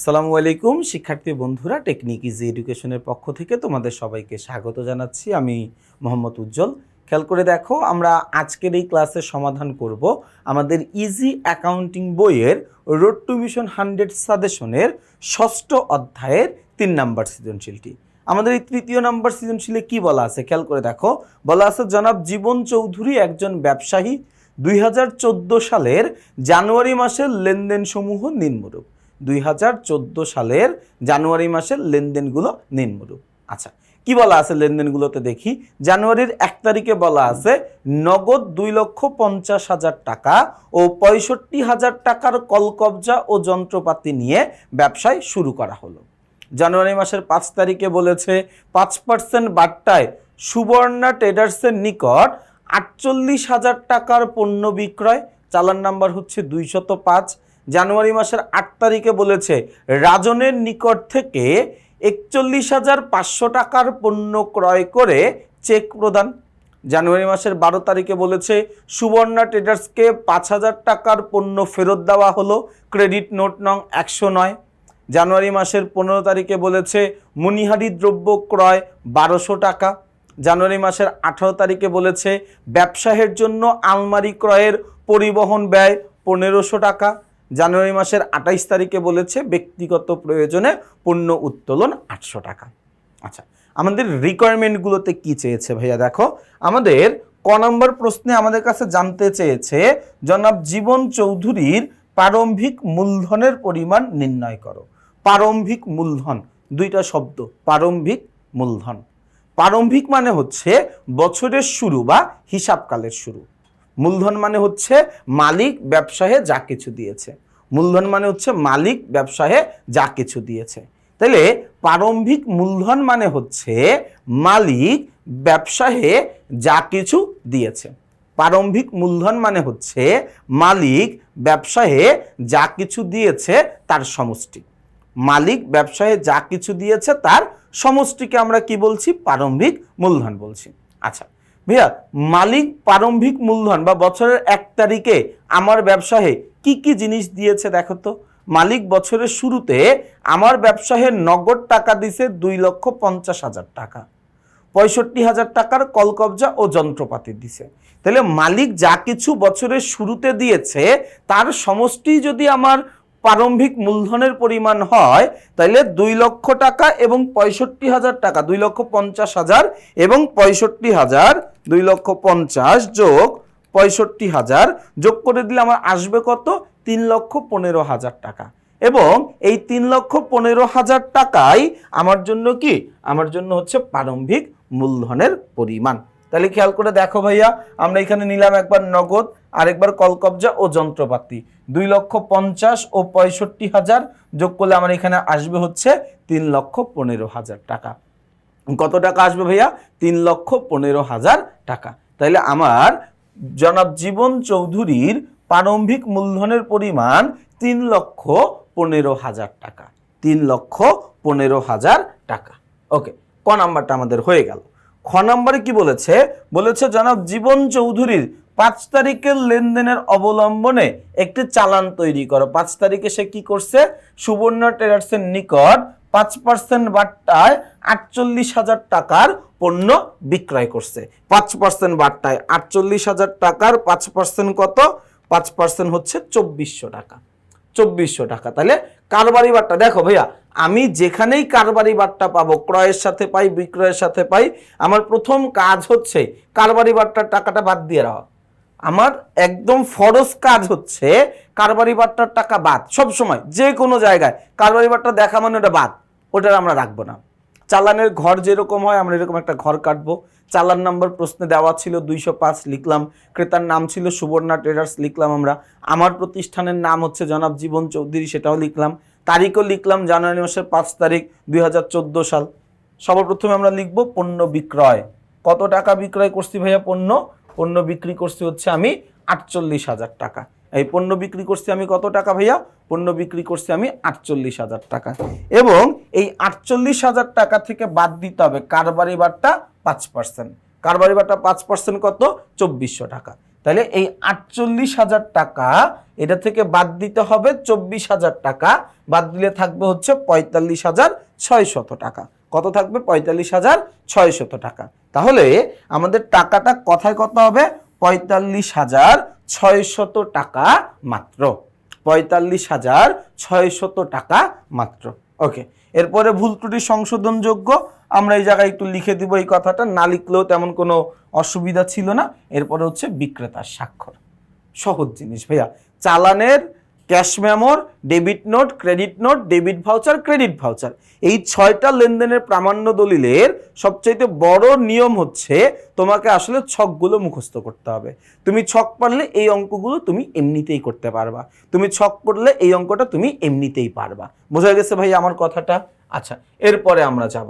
আসসালামু আলাইকুম, শিক্ষার্থী বন্ধুরা, টেকনিক ইজি এডুকেশনের পক্ষ থেকে তোমাদের সবাইকে স্বাগত জানাচ্ছি। আমি মোহাম্মদ উজ্জ্বল। খেয়াল করে দেখো, আমরা আজকের এই ক্লাসের সমাধান করব আমাদের ইজি অ্যাকাউন্টিং বইয়ের রোড টু মিশন হান্ড্রেড সাজেশনের ষষ্ঠ অধ্যায়ের তিন নাম্বার সৃজনশীলটি। আমাদের এই তৃতীয় নাম্বার সৃজনশীলে কি বলা আছে? খেয়াল করে দেখো, বলা আছে, জনাব জীবন চৌধুরী একজন ব্যবসায়ী দুই হাজার চোদ্দ সালের জানুয়ারি মাসের লেনদেন সমূহ নিম্নরূপ। দুই হাজার চোদ্দ সালের জানুয়ারি মাসের লেনদেনগুলো নিম্নরূপ। আচ্ছা কি বলা আছে লেনদেনগুলোতে দেখি? জানুয়ারির এক তারিখে বলা আছে, নগদ দুই লক্ষ পঞ্চাশ হাজার টাকা ও পঁয়ষট্টি হাজার টাকার কলকবজা ও যন্ত্রপাতি নিয়ে ব্যবসায় শুরু করা হলো। জানুয়ারি মাসের পাঁচ তারিখে বলেছে, পাঁচ পার্সেন্ট বাট্টায় সুবর্ণা ট্রেডার্সের নিকট আটচল্লিশ হাজার টাকার পণ্য বিক্রয়। চালান নাম্বার হচ্ছে দুইশত পাঁচ। জানুয়ারি মাসের আট তারিখে বলেছে, রাজনের নিকট থেকে একচল্লিশ হাজার পাঁচশো টাকার পণ্য ক্রয় করে চেক প্রদান। জানুয়ারি মাসের বারো তারিখে বলেছে, সুবর্ণা ট্রেডার্সকে পাঁচ হাজার টাকার পণ্য ফেরত দেওয়া হলো, ক্রেডিট নোট নং একশো নয়। জানুয়ারি মাসের পনেরো তারিখে বলেছে মণিহারি দ্রব্য ক্রয় বারোশো টাকা। জানুয়ারি মাসের আঠারো তারিখে বলেছে, ব্যবসায়ের জন্য আলমারি ক্রয়ের পরিবহন ব্যয় পনেরোশো টাকা। জানুয়ারি মাসের আঠাইশ তারিখে বলেছে ব্যক্তিগত প্রয়োজনে পণ্য উত্তোলন আটশো টাকা। আচ্ছা আমাদের রিকোয়ারমেন্টগুলোতে কি চেয়েছে ভাইয়া? দেখো, আমাদের ক নম্বর প্রশ্নে আমাদের কাছে জানতে চেয়েছে, জনাব জীবন চৌধুরীর প্রারম্ভিক মূলধনের পরিমাণ নির্ণয় করো। প্রারম্ভিক মূলধন, দুইটা শব্দ, প্রারম্ভিক মূলধন। প্রারম্ভিক মানে হচ্ছে বছরের শুরু বা হিসাবকালের শুরু। মূলধন মানে হচ্ছে মালিক ব্যবসায়ে যা কিছু দিয়েছে। মূলধন মানে হচ্ছে মালিক ব্যবসায়ে যা কিছু দিয়েছে। তাহলে প্রারম্ভিক মূলধন মানে হচ্ছে মালিক ব্যবসায়ে যা কিছু দিয়েছে। প্রারম্ভিক মূলধন মানে হচ্ছে মালিক ব্যবসায়ে যা কিছু দিয়েছে তার সমষ্টি। মালিক ব্যবসায়ে যা কিছু দিয়েছে তার সমষ্টিকে আমরা কি বলছি? প্রারম্ভিক মূলধন বলছি। আচ্ছা ভাইয়া, মালিক প্রারম্ভিক মূলধন বা বছরের এক তারিখে আমার ব্যবসায়ে কি কি জিনিস দিয়েছে দেখো তো। মালিক বছরের শুরুতে আমার ব্যবসায়ে নগদ টাকা দিছে দুই লক্ষ পঞ্চাশ হাজার টাকা। পঁয়ষট্টি হাজার টাকার কলকবজা ও যন্ত্রপাতি দিছে। তাহলে মালিক যা কিছু বছরের শুরুতে দিয়েছে, তার সমষ্টি যদি আমার প্রারম্ভিক মূলধনের পরিমাণ হয়, তাহলে দুই লক্ষ টাকা এবং পঁয়ষট্টি হাজার টাকা, দুই লক্ষ পঞ্চাশ হাজার এবং পঁয়ষট্টি হাজার দুই লক্ষ পঞ্চাশ যোগ পঁয়ষট্টি হাজার যোগ করে দিলে আমার আসবে কত? তিন লক্ষ পনেরো হাজার টাকা। এবং এই তিন লক্ষ পনেরো হাজার টাকাই আমার জন্য কি? আমার জন্য হচ্ছে প্রারম্ভিক মূলধনের পরিমাণ। তাহলে খেয়াল করে দেখো ভাইয়া, আমরা এখানে নিলাম একবার নগদ, আরেকবার কলকবজা ও যন্ত্রপাতি। দুই লক্ষ পঞ্চাশ ও পঁয়ষট্টি হাজার যোগ করলে আমার এখানে আসবে হচ্ছে তিন লক্ষ পনেরো হাজার টাকা। কত টাকা আসবে ভাইয়া? তিন লক্ষ পনেরো হাজার টাকা। তাইলে আমার জনাব জীবন চৌধুরীর প্রারম্ভিক মূলধনের পরিমাণ তিন লক্ষ পনেরো হাজার টাকা। তিন লক্ষ পনেরো হাজার টাকা। ওকে, ক নাম্বারটা আমাদের হয়ে গেল। খ নাম্বারে কি বলেছে? বলেছে জনাব জীবন চৌধুরীর পাঁচ তারিখের লেনদেনের অবলম্বনে একটি চালান তৈরি করো। পাঁচ তারিখে সে কি করছে? সুবর্ণ ট্রেডার্সের নিকট পাঁচ পার্সেন্ট বাট্টায় আটচল্লিশ হাজার টাকার পণ্য বিক্রয় করছে। পাঁচ পার্সেন্ট বাট্টায় আটচল্লিশ হাজার টাকার পাঁচ পার্সেন্ট কত? পাঁচ পার্সেন্ট হচ্ছে চব্বিশশো টাকা। চব্বিশশো টাকা। তাহলে কারবারি বাট্টা, দেখো ভাইয়া, আমি যেখানেই কারবারি বাট্টা পাবো, ক্রয়ের সাথে পাই, বিক্রয়ের সাথে পাই, আমার প্রথম কাজ হচ্ছে কারবারি বাট্টার টাকাটা বাদ দিয়ে রাখা আমার একদম ফরজ কাজ হচ্ছে কারবারি বাট্টার টাকা বাদ, সব সময়, যে কোনো জায়গায়। কারবারি বাট্টা দেখা মানে ওটা বাদ ওটা আমরা রাখব না। চালানের ঘর যেরকম হয়, আমরা এরকম একটা ঘর কাটবো। চালান নাম্বার প্রশ্নে দেওয়া ছিল দুইশো পাঁচ, লিখলাম। ক্রেতার নাম ছিল সুবর্ণা ট্রেডার্স, লিখলাম আমরা। আমার প্রতিষ্ঠানের নাম হচ্ছে জনাব জীবন চৌধুরী, সেটাও লিখলাম। তারিখও লিখলাম জানুয়ারি মাসের পাঁচ তারিখ, দুই হাজার চোদ্দ সাল। সর্বপ্রথমে আমরা লিখব পণ্য বিক্রয়। কত টাকা বিক্রয় করছি ভাইয়া পণ্য? পণ্য বিক্রি করছি হচ্ছে আমি আটচল্লিশ হাজার টাকা। এই পণ্য বিক্রি করছি আমি কত টাকা ভাইয়া? পণ্য বিক্রি করছি আমি আটচল্লিশ হাজার টাকা। এবং এই আটচল্লিশ হাজার টাকা থেকে বাদ দিতে হবে কারবারি বারটা পাঁচ পার্সেন্ট। কারবারি বারটা পাঁচ পার্সেন্ট কত? চব্বিশশো টাকা। তাহলে এই আটচল্লিশ হাজার টাকা এটা থেকে বাদ দিতে হবে চব্বিশ হাজার টাকা। বাদ দিলে থাকবে হচ্ছে পঁয়তাল্লিশ হাজার ছয়শত টাকা। কত থাকবে? পঁয়তাল্লিশ হাজার ছয়শত টাকা। তাহলে আমাদের টাকাটা কথায় কত হবে? পঁয়তাল্লিশ হাজার ছয়শত টাকা মাত্র। পঁয়তাল্লিশ হাজার ছয়শত টাকা মাত্র। ওকে এরপরে ভুল ত্রুটি সংশোধনযোগ্য। আমরা এই জায়গায় একটু লিখে দিব এই কথাটা। না লিখলেও তেমন কোনো অসুবিধা ছিল না। এরপরে হচ্ছে বিক্রেতার স্বাক্ষর। সহজ জিনিস, ভাইয়া। চালানের cash মেমোর, debit note, credit note, debit voucher, credit voucher. এই ছয়টা লেনদেনের প্রামাণ্য দলিলের সবচাইতে বড় নিয়ম হচ্ছে তোমাকে আসলে ছকগুলো মুখস্থ করতে হবে। তুমি ছক পারলে এই অঙ্কগুলো তুমি এমনিতেই করতে পারবা। তুমি ছক করলে এই অঙ্কটা তুমি এমনিতেই পারবা। বোঝা গেছে ভাই আমার কথাটা? আচ্ছা এরপরে আমরা যাব।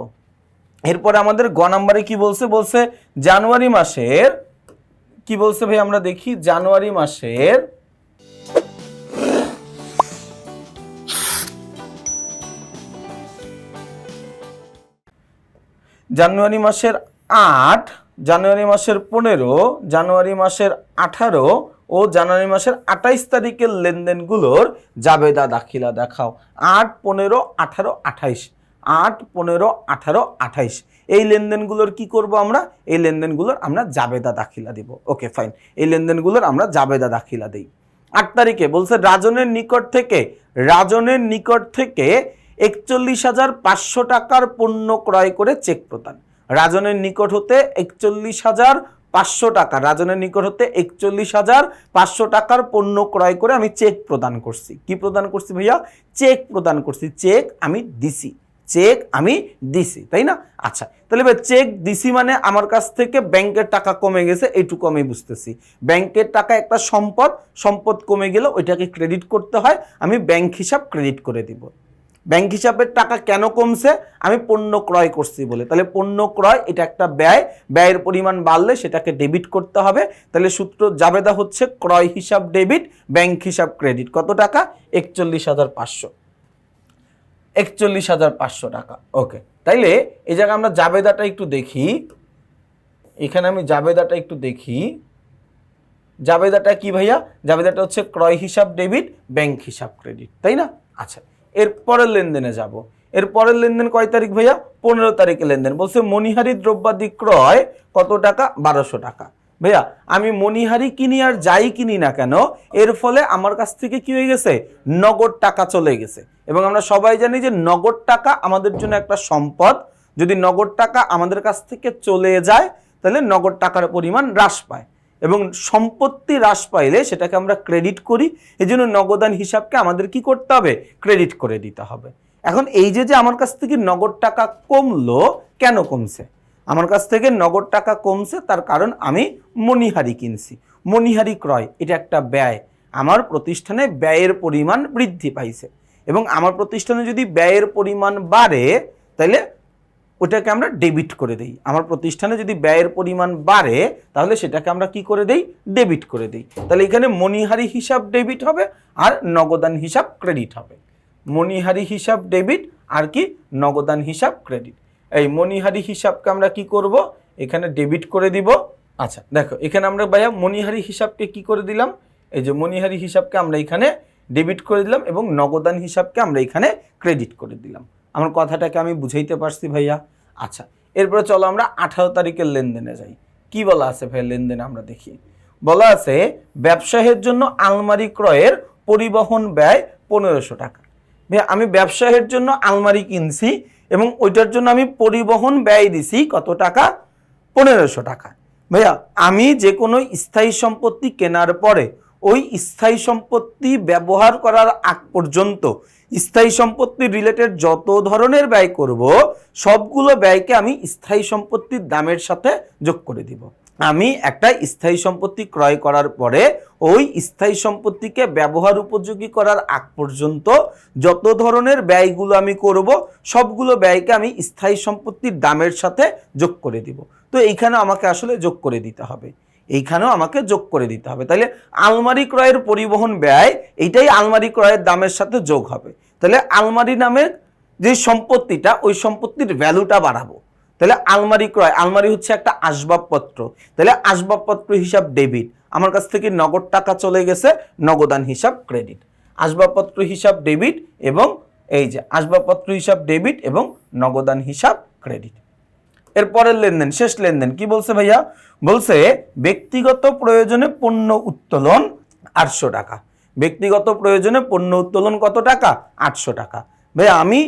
এরপরে আমাদের গ নাম্বারে কি বলছে? বলছে জানুয়ারি মাসের, কি বলছে ভাই আমরা দেখি? জানুয়ারি মাসের জানুয়ারি মাসের আট, জানুয়ারি মাসের পনেরো, জানুয়ারি মাসের আঠারো ও জানুয়ারি মাসের আঠাইশ তারিখের লেনদেনগুলোর জাবেদা দাখিলা দেখাও। আট, পনেরো, আঠারো, আঠাইশ। আট, পনেরো, আঠারো, আঠাইশ। এই লেনদেনগুলোর কি করব আমরা? এই লেনদেনগুলোর আমরা জাবেদা দাখিলা দিব। Okay, fine. এই লেনদেনগুলোর আমরা জাবেদা দাখিলা দিই। আট তারিখে বলছে, রাজনের নিকট থেকে, রাজনের নিকট থেকে একচল্লিশ হাজার পাঁচশো টাকার পণ্য ক্রয় করে চেক প্রদান। রাজনের নিকট হতে একচল্লিশ হাজার পাঁচশো টাকা, রাজনের নিকট হতে একচল্লিশ হাজার পাঁচশো টাকার পণ্য ক্রয় করে আমি চেক প্রদান করছি। কি প্রদান করছি ভাইয়া? চেক প্রদান করছি। চেক আমি দিছি। চেক আমি দিছি, তাই না? আচ্ছা তাহলে ভাই চেক দিছি মানে আমার কাছ থেকে ব্যাংকের টাকা কমে গেছে এইটুকু আমি বুঝতেছি। ব্যাংকের টাকা একটা সম্পদ সম্পদ কমে গেলে ওইটাকে ক্রেডিট করতে হয়, আমি ব্যাংক হিসাব ক্রেডিট করে দিব। ব্যাংক হিসাবের টাকা কেন কমছে? আমি পণ্য ক্রয় করছি বলে। তাহলে পণ্য ক্রয় এটা একটা ব্যয়। ব্যয়ের পরিমাণ বাড়লে সেটাকে ডেবিট করতে হবে। তাহলে সূত্র জাবেদা হচ্ছে ক্রয় হিসাব ডেবিট ব্যাংক হিসাব ক্রেডিট কত টাকা? একচল্লিশ হাজার পাঁচশো। একচল্লিশ হাজার পাঁচশো টাকা। ওকে। তাইলে এই জায়গায় আমরা জাবেদাটা একটু দেখি। এখানে আমি জাবেদাটা একটু দেখি। জাবেদাটা কি ভাইয়া? জাবেদাটা হচ্ছে ক্রয় হিসাব ডেবিট ব্যাংক হিসাব ক্রেডিট তাই না? আচ্ছা। এর পরের লেনদেনে যাব। এর পরের লেনদেন কয় তারিখ ভাইয়া? পনেরো তারিখে লেনদেন। বলছে মণিহারি দ্রব্যাদি ক্রয় কত টাকা? বারোশো টাকা। ভাইয়া, আমি মণিহারি কিনি আর যাই কিনি না কেন, এর ফলে আমার কাছ থেকে কি হয়ে গেছে? নগদ টাকা চলে গেছে। এবং আমরা সবাই জানি যে নগদ টাকা আমাদের জন্য একটা সম্পদ। যদি নগদ টাকা আমাদের কাছ থেকে চলে যায়, তাহলে নগদ টাকার পরিমাণ হ্রাস পায়। এবং সম্পত্তি হ্রাস পাইলে সেটাকে আমরা ক্রেডিট করি। এই জন্য নগদান হিসাবকে আমাদের কি করতে হবে? ক্রেডিট করে দিতে হবে। এখন এই যে যে আমার কাছ থেকে নগদ টাকা কমলো, কেন কমছে? আমার কাছ থেকে নগদ টাকা কমছে, তার কারণ আমি মণিহারি কিনছি। মণিহারি ক্রয়, এটা একটা ব্যয়। আমার প্রতিষ্ঠানে ব্যয়ের পরিমাণ বৃদ্ধি পাইছে। এবং আমার প্রতিষ্ঠানে যদি ব্যয়ের পরিমাণ বাড়ে তাহলে ওটাকে আমরা ডেবিট করে দিই। আমার প্রতিষ্ঠানে যদি ব্যয়ের পরিমাণ বাড়ে, তাহলে সেটাকে আমরা কি করে দেই? ডেবিট করে দিই। তাহলে এখানে মণিহারি হিসাব ডেবিট হবে আর নগদান হিসাব ক্রেডিট হবে। মণিহারি হিসাব ডেবিট আর কি নগদান হিসাব ক্রেডিট এই মণিহারি হিসাবকে আমরা কি করব? এখানে ডেবিট করে দিব। আচ্ছা দেখো, এখানে আমরা ভাইয়া মণিহারি হিসাবকে কি করে দিলাম? এই যে মণিহারি হিসাবকে আমরা এখানে ডেবিট করে দিলাম এবং নগদান হিসাবকে আমরা এখানে ক্রেডিট করে দিলাম। আমার কথাটাকে আমি বুঝাইতে পারছি ভাইয়া। আচ্ছা এরপরে চলো আমরা আঠারো তারিখের লেনদেনে যাই। কি বলা আছে ভাই লেনদেনে আমরা দেখি। বলা আছে, ব্যবসায়ের জন্য আলমারি ক্রয়ের পরিবহন ব্যয় পনেরোশো টাকা। ভাই আমি ব্যবসায়ের জন্য আলমারি কিনছি এবং ওইটার জন্য আমি পরিবহন ব্যয় দিছি কত টাকা? পনেরোশো টাকা। ভাইয়া, আমি যে কোনো স্থায়ী সম্পত্তি কেনার পরে ওই স্থায়ী সম্পত্তি ব্যবহার করার আগ পর্যন্ত স্থায়ী সম্পত্তি রিলেটেড যত ধরনের ব্যয় করব, সবগুলো ব্যয়কে আমি স্থায়ী সম্পত্তির দামের সাথে যোগ করে দিব। আমি একটা স্থায়ী সম্পত্তি ক্রয় করার পরে ওই স্থায়ী সম্পত্তিকে ব্যবহার উপযোগী করার আগ পর্যন্ত যত ধরনের ব্যয়গুলো আমি করব, সবগুলো ব্যয়কে আমি স্থায়ী সম্পত্তির দামের সাথে যোগ করে দিব। তো এইখানে আমাকে আসলে যোগ করে দিতে হবে। এইখানেও আমাকে যোগ করে দিতে হবে। তাহলে আলমারি ক্রয়ের পরিবহন ব্যয়, এইটাই আলমারি ক্রয়ের দামের সাথে যোগ হবে। তাহলে আলমারি নামের যে সম্পত্তিটা, ওই সম্পত্তির ভ্যালুটা বাড়াবো। তাহলে আলমারি ক্রয়, আলমারি হচ্ছে একটা আসবাবপত্র। তাহলে আসবাবপত্র হিসাব ডেবিট আমার কাছ থেকে নগদ টাকা চলে গেছে, নগদান হিসাব ক্রেডিট আসবাবপত্র হিসাব ডেবিট এবং এই যে আসবাবপত্র হিসাব ডেবিট এবং নগদান হিসাব ক্রেডিট এরপরের লেনদেন, শেষ লেনদেন, কি বলছে ভাইয়া? বলছে ব্যক্তিগত প্রয়োজনে পণ্য উত্তোলন আটশো টাকা। ব্যক্তিগত প্রয়োজনে পণ্য উত্তোলন কত টাকা? আটশো টাকা। ভাইয়া, আমি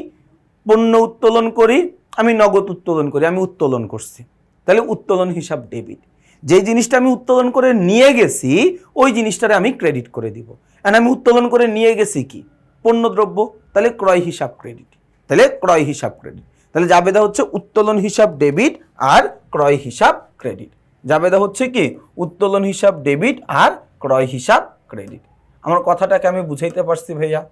পণ্য উত্তোলন করি, আমি নগদ উত্তোলন করি, আমি উত্তোলন করছি। তাহলে উত্তোলন হিসাব ডেবিট। যেই জিনিসটা আমি উত্তোলন করে নিয়ে গেছি, ওই জিনিসটারে আমি ক্রেডিট করে দিব। আর আমি উত্তোলন করে নিয়ে গেছি কি? পণ্যদ্রব্য, তাহলে ক্রয় হিসাব ক্রেডিট। তাহলে ক্রয় হিসাব ক্রেডিট। তাহলে জাবেদা হচ্ছে উত্তোলন হিসাব ডেবিট আর ক্রয় হিসাব ক্রেডিট। জাবেদা হচ্ছে কি? উত্তোলন হিসাব ডেবিট আর ক্রয় হিসাব ক্রেডিট। আমার কথাটাকে আমি বুঝাইতে পারছি ভাইয়া?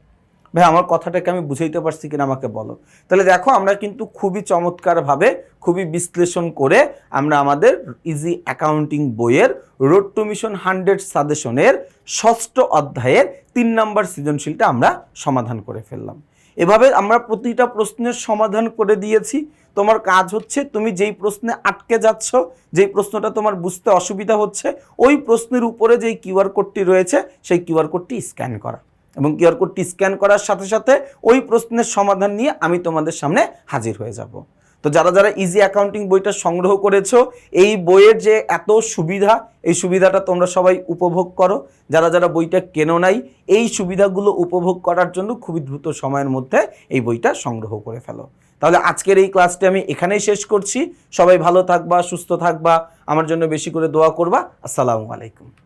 ভাই আমার কথাটাকে আমি বুঝাইতে পারছি কিনা আমাকে বলো? তাহলে দেখো, আমরা কিন্তু খুবই চমৎকারভাবে খুবই বিশ্লেষণ করে আমরা আমাদের ইজি অ্যাকাউন্টিং বইয়ের রোড টু মিশন হান্ড্রেড সাজেশনের ষষ্ঠ অধ্যায়ের তিন নম্বর সৃজনশীলটা আমরা সমাধান করে ফেললাম। এভাবে আমরা প্রতিটা প্রশ্নের সমাধান করে দিয়েছি। তোমার কাজ হচ্ছে তুমি যেই প্রশ্নে আটকে যাচ্ছ, যেই প্রশ্নটা তোমার বুঝতে অসুবিধা হচ্ছে, ওই প্রশ্নের উপরে যেই কিউআর কোডটি রয়েছে, সেই কিউআর কোডটি স্ক্যান করা। এবং কিউআর কোডটি স্ক্যান করার সাথে সাথে ওই প্রশ্নের সমাধান নিয়ে আমি তোমাদের সামনে হাজির হয়ে যাব। তো যারা যারা ইজি অ্যাকাউন্টিং বইটা সংগ্রহ করেছ, এই বইয়ের যে এত সুবিধা, এই সুবিধাটা তোমরা সবাই উপভোগ করো। যারা যারা বইটা কেনো নাই, এই সুবিধাগুলো উপভোগ করার জন্য খুবই দ্রুত সময়ের মধ্যে এই বইটা সংগ্রহ করে ফেলো। তাহলে আজকের এই ক্লাসটি আমি এখানেই শেষ করছি। সবাই ভালো থাকবা, সুস্থ থাকবা, আমার জন্য বেশি করে দোয়া করবা। আসসালামু আলাইকুম।